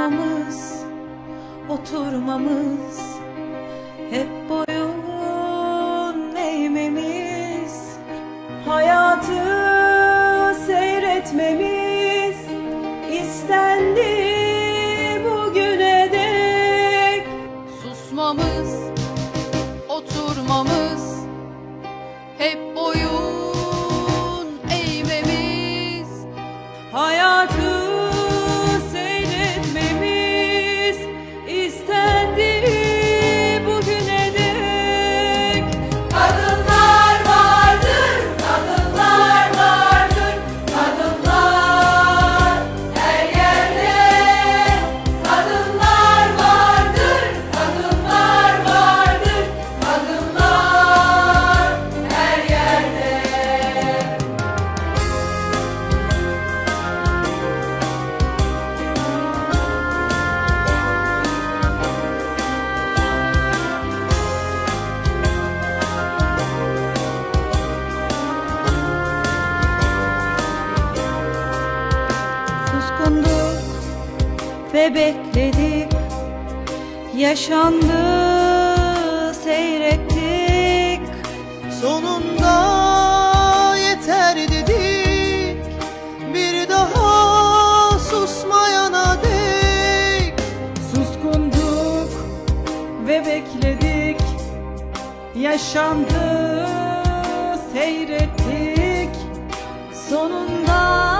Oturmamız, oturmamız. Hep boyun eğmemiz Hayatı seyretmemiz. İstendi bugüne dek. Susmamız, oturmamız. ve bekledik Yaşandı seyrettik. Sonunda yeter dedik Bir daha susmayana dek. Suskunduk ve bekledik Yaşandı seyrettik. Sonunda